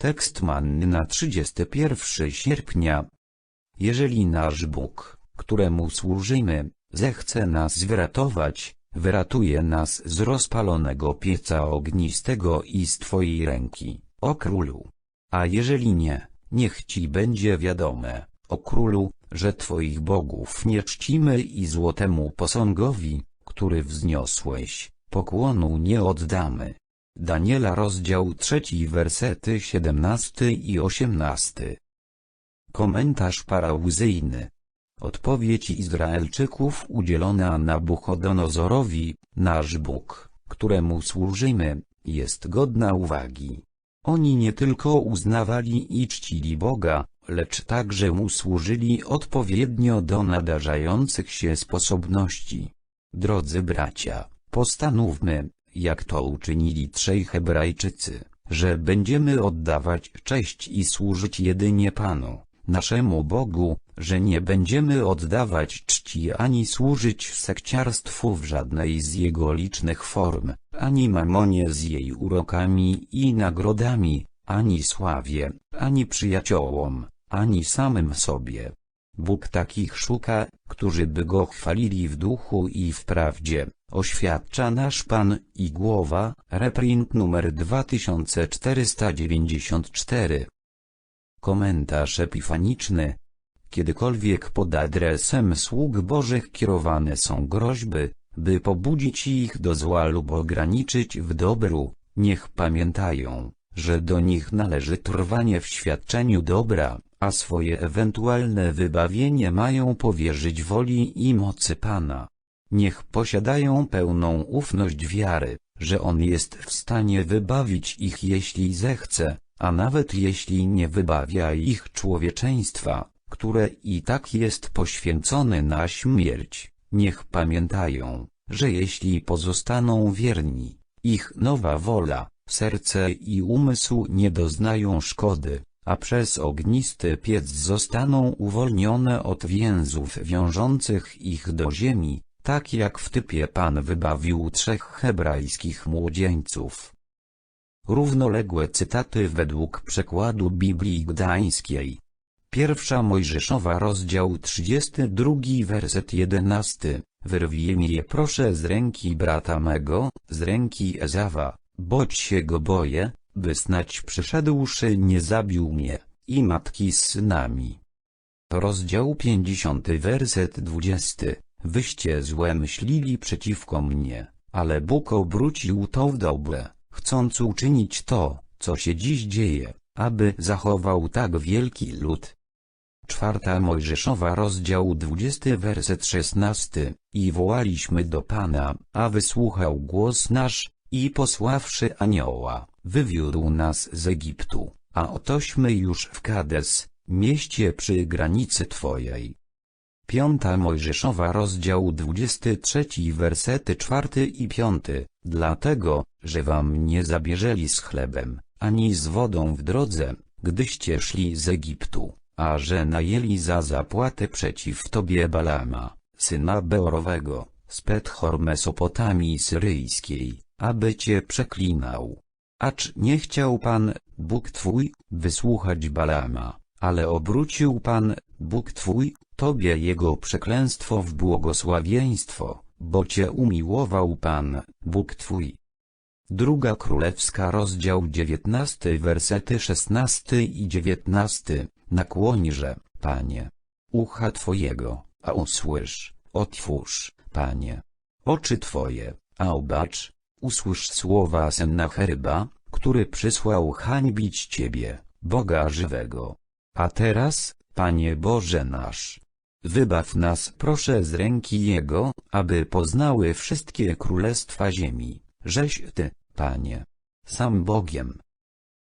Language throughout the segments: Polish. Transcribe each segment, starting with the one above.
Tekst manny na 31 sierpnia. Jeżeli nasz Bóg, któremu służymy, zechce nas wyratować, wyratuje nas z rozpalonego pieca ognistego i z Twojej ręki, o królu. A jeżeli nie, niech Ci będzie wiadome, o królu, że Twoich bogów nie czcimy i złotemu posągowi, który wzniosłeś, pokłonu nie oddamy. Daniela rozdział trzeci wersety 17 i 18 Komentarz parauzyjny Odpowiedź Izraelczyków udzielona Nabuchodonozorowi, nasz Bóg, któremu służymy, jest godna uwagi. Oni nie tylko uznawali i czcili Boga, lecz także mu służyli odpowiednio do nadarzających się sposobności. Drodzy bracia, postanówmy, jak to uczynili trzej Hebrajczycy, że będziemy oddawać cześć i służyć jedynie Panu, naszemu Bogu, że nie będziemy oddawać czci ani służyć sekciarstwu w żadnej z jego licznych form, ani mamonie z jej urokami i nagrodami, ani sławie, ani przyjaciołom, ani samym sobie. Bóg takich szuka, którzy by go chwalili w duchu i w prawdzie, oświadcza nasz Pan i Głowa, reprint numer 2494. Komentarz epifaniczny. Kiedykolwiek pod adresem sług Bożych kierowane są groźby, by pobudzić ich do zła lub ograniczyć w dobru, niech pamiętają, że do nich należy trwanie w świadczeniu dobra, a swoje ewentualne wybawienie mają powierzyć woli i mocy Pana. Niech posiadają pełną ufność wiary, że On jest w stanie wybawić ich jeśli zechce, a nawet jeśli nie wybawia ich człowieczeństwa, które i tak jest poświęcone na śmierć, niech pamiętają, że jeśli pozostaną wierni, ich nowa wola, serce i umysł nie doznają szkody, a przez ognisty piec zostaną uwolnione od więzów wiążących ich do ziemi, tak jak w typie Pan wybawił trzech hebrajskich młodzieńców. Równoległe cytaty według przekładu Biblii Gdańskiej. Pierwsza Mojżeszowa rozdział 32 werset 11 Wyrwij mi je proszę z ręki brata mego, z ręki Ezawa, boć się go boję, by snać przyszedłszy nie zabił mnie, i matki z synami. Rozdział 50 werset 20 Wyście złe myślili przeciwko mnie, ale Bóg obrócił to w dobre, chcąc uczynić to, co się dziś dzieje, aby zachował tak wielki lud. Czwarta Mojżeszowa rozdział 20 werset 16 I wołaliśmy do Pana, a wysłuchał głos nasz, i posławszy anioła, wywiódł nas z Egiptu, a otośmy już w Kades, mieście przy granicy Twojej. Piąta Mojżeszowa rozdział 23 wersety 4 i 5 Dlatego, że wam nie zabierzeli z chlebem, ani z wodą w drodze, gdyście szli z Egiptu, a że najęli za zapłatę przeciw tobie Balama, syna Beorowego, z Pethor Mesopotamii syryjskiej, aby cię przeklinał. Acz nie chciał Pan, Bóg Twój, wysłuchać Balama, ale obrócił Pan, Bóg Twój, Tobie jego przeklęstwo w błogosławieństwo, bo Cię umiłował Pan, Bóg Twój. Druga Królewska rozdział 19 wersety 16 i 19 Nakłońże, Panie, ucha Twojego, a usłysz, otwórz, Panie, oczy Twoje, a obacz, usłysz słowa Sennacheryba, który przysłał hańbić Ciebie, Boga żywego. A teraz, Panie Boże nasz, wybaw nas proszę z ręki Jego, aby poznały wszystkie królestwa ziemi, żeś Ty, Panie, sam Bogiem.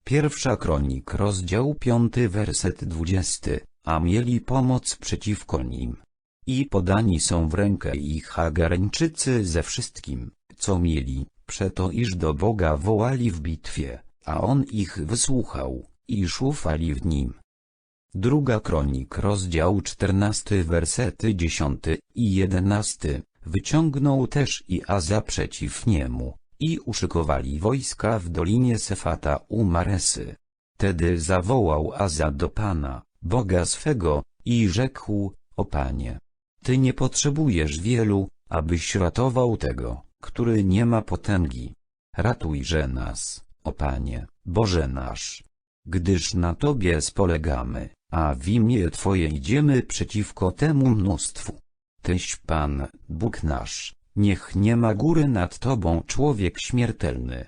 Pierwsza kronik rozdział 5 werset 20, a mieli pomoc przeciwko nim. I podani są w rękę ich Hagareńczycy ze wszystkim, co mieli, przeto iż do Boga wołali w bitwie, a On ich wysłuchał, i szufali w nim. Druga kronik rozdział 14 wersety 10 i 11 Wyciągnął też i Aza przeciw niemu, i uszykowali wojska w dolinie Sefata u Maresy. Wtedy zawołał Aza do Pana, Boga swego, i rzekł, o Panie, Ty nie potrzebujesz wielu, abyś ratował tego, który nie ma potęgi. Ratujże nas, o Panie, Boże nasz. Gdyż na Tobie spolegamy, a w imię Twoje idziemy przeciwko temu mnóstwu. Tyś Pan, Bóg nasz, niech nie ma góry nad Tobą człowiek śmiertelny.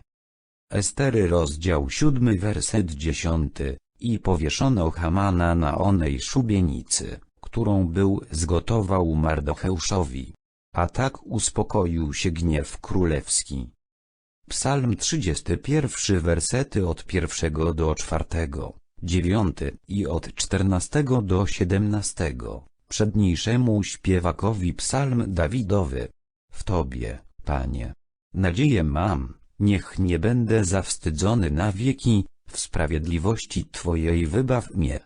Estery rozdział siódmy werset dziesiąty. I powieszono Hamana na onej szubienicy, którą był zgotował Mardocheuszowi. A tak uspokoił się gniew królewski. Psalm 31 wersety od pierwszego do czwartego, dziewiąty i od czternastego do siedemnastego. Przedniejszemu śpiewakowi psalm Dawidowy. W Tobie, Panie, nadzieję mam, niech nie będę zawstydzony na wieki, w sprawiedliwości Twojej wybaw mnie.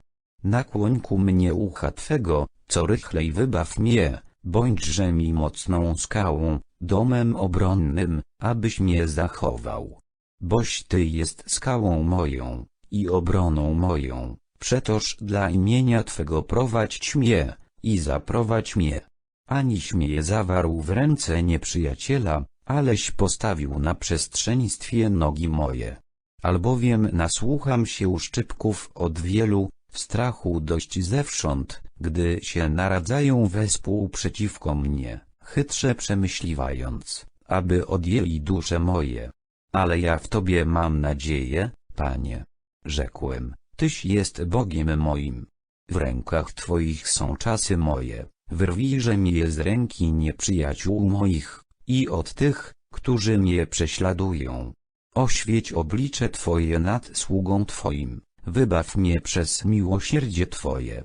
Nakłoń ku mnie ucha Twego, co rychlej wybaw mnie, bądźże mi mocną skałą, domem obronnym, abyś mnie zachował. Boś Ty jest skałą moją, i obroną moją, przetoż dla imienia Twego prowadź mnie, i zaprowadź mnie. Aniś mnie zawarł w ręce nieprzyjaciela, aleś postawił na przestrzeństwie nogi moje. Albowiem nasłucham się uszczypków od wielu, strachu dość zewsząd, gdy się naradzają wespół przeciwko mnie, chytrze przemyśliwając, aby odjęli dusze moje. Ale ja w Tobie mam nadzieję, Panie. Rzekłem, Tyś jest Bogiem moim. W rękach Twoich są czasy moje, wyrwijże mnie z ręki nieprzyjaciół moich, i od tych, którzy mnie prześladują. Oświeć oblicze Twoje nad sługą Twoim, wybaw mnie przez miłosierdzie Twoje.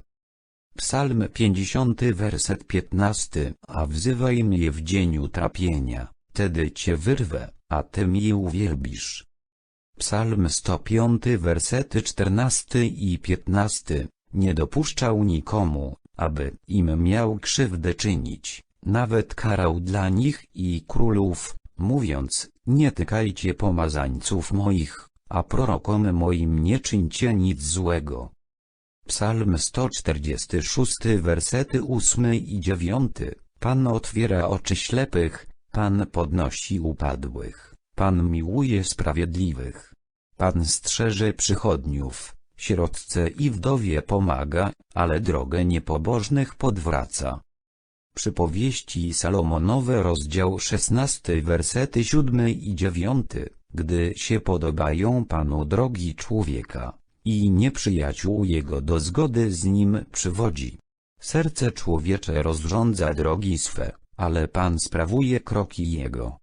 Psalm 50 werset 15 A wzywaj mnie w dzień utrapienia, tedy Cię wyrwę, a Ty mnie uwielbisz. Psalm 105 wersety 14 i 15 Nie dopuszczał nikomu, aby im miał krzywdę czynić, nawet karał dla nich i królów, mówiąc, nie tykajcie pomazańców moich, a prorokom moim nie czyńcie nic złego. Psalm 146 wersety 8 i 9 Pan otwiera oczy ślepych, Pan podnosi upadłych, Pan miłuje sprawiedliwych. Pan strzeże przychodniów, sierotce i wdowie pomaga, ale drogę niepobożnych podwraca. Przypowieści Salomonowe rozdział 16 wersety 7 i 9 Gdy się podobają Panu drogi człowieka, i nieprzyjaciół jego do zgody z nim przywodzi. Serce człowiecze rozrządza drogi swe, ale Pan sprawuje kroki jego.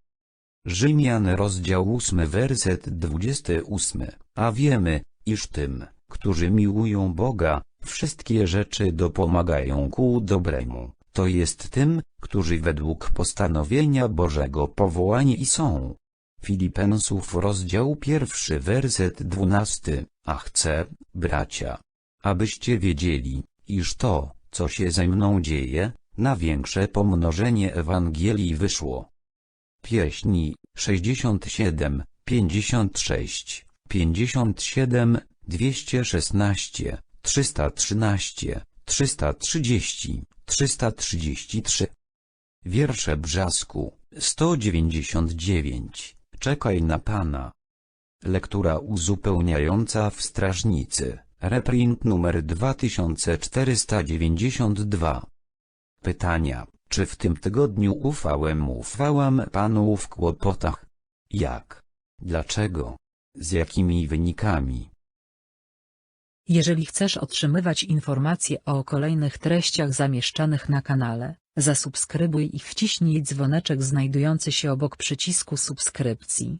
Rzymian rozdział 8 werset 28 A wiemy, iż tym, którzy miłują Boga, wszystkie rzeczy dopomagają ku dobremu to jest tym, którzy według postanowienia Bożego powołani są. Filipensów rozdział pierwszy werset dwunasty, a chcę, bracia, abyście wiedzieli, iż to, co się ze mną dzieje, na większe pomnożenie Ewangelii wyszło. Pieśni 67, 56, 57, 216, 313, 330, 333. Wiersze Brzasku, 199. Czekaj na Pana. Lektura uzupełniająca w Strażnicy, reprint numer 2492. Pytania, czy w tym tygodniu ufałem ufałam Panu w kłopotach? Jak? Dlaczego? Z jakimi wynikami? Jeżeli chcesz otrzymywać informacje o kolejnych treściach zamieszczanych na kanale, zasubskrybuj i wciśnij dzwoneczek znajdujący się obok przycisku subskrypcji.